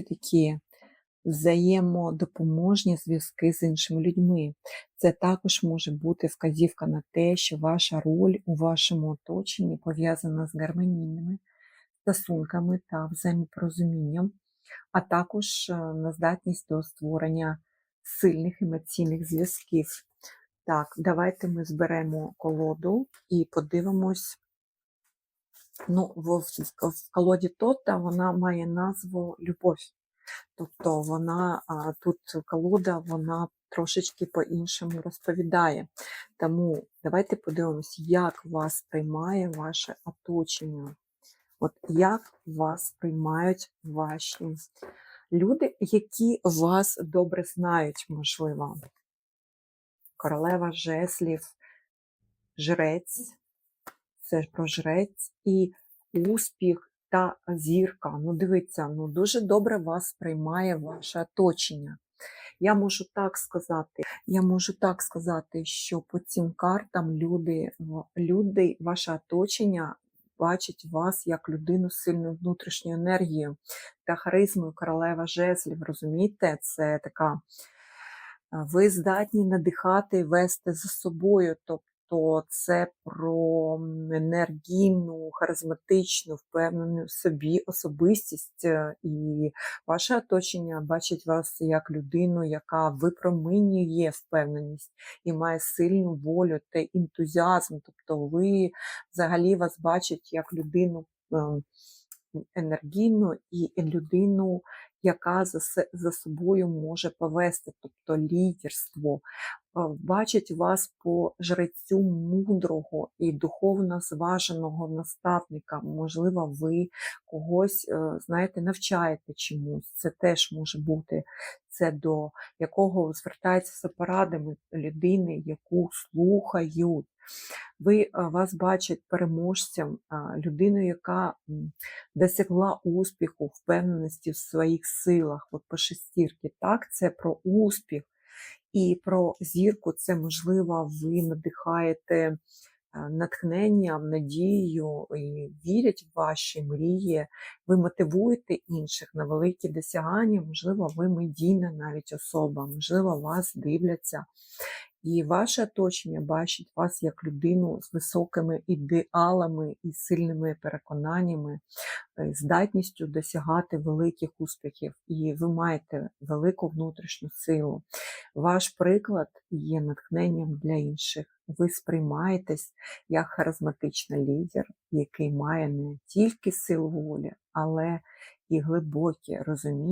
такі взаємодопоможні зв'язки з іншими людьми. Це також може бути вказівка на те, що ваша роль у вашому оточенні пов'язана з гармонійними стосунками та взаємопорозумінням, а також е, на здатність до створення сильних емоційних зв'язків. Так, давайте ми зберемо колоду і подивимось. Ну, в, в, колоді Тота вона має назву Любов. Тобто вона тут колода, вона трошечки по-іншому розповідає. Тому давайте подивимось, як вас приймає ваше оточення. От як вас приймають ваші люди, які вас добре знають, можливо. Королева жеслів, жрець, це ж про жрець і успіх та зірка. Ну, дивіться, ну дуже добре вас сприймає ваше оточення. Я можу так сказати, я можу так сказати, що по цим картам люди, люди, ваше оточення бачать вас як людину з сильною внутрішньою енергією та харизмою королева жезлів. Розумієте, це така ви здатні надихати, вести за собою. Тобто це про енергійну, харизматичну, впевнену собі особистість, е, і ваше оточення бачить вас як людину, яка випромінює впевненість і має сильну волю та ентузіазм. Тобто ви взагалі вас бачать як людину ем, енергійну і людину, яка за, за собою може повести, тобто лідерство. Бачить вас по жрецю мудрого і духовно зваженого наставника. Можливо, ви когось, е, знаєте, навчаєте чомусь. Це теж може бути це до якого звертається за порадами людини, яку слухають. Ви е, вас бачать переможцем, людиною, яка досягла успіху, впевненості в своїх силах. От по шестірки, так, це про успіх. І про зірку це можливо, ви надихаєте е, натхненням, надією і вірять в ваші мрії, ви мотивуєте інших на великі досягання, можливо, ви медійна навіть особа, можливо, вас дивляться. І ваше оточення бачить вас як людину з високими ідеалами і сильними переконаннями, е, здатністю досягати великих успіхів, і ви маєте велику внутрішню силу. Ваш приклад є натхненням для інших. Ви сприймаєтесь як харизматичний лідер, який має не тільки силу волі, але і глибоке розуміння.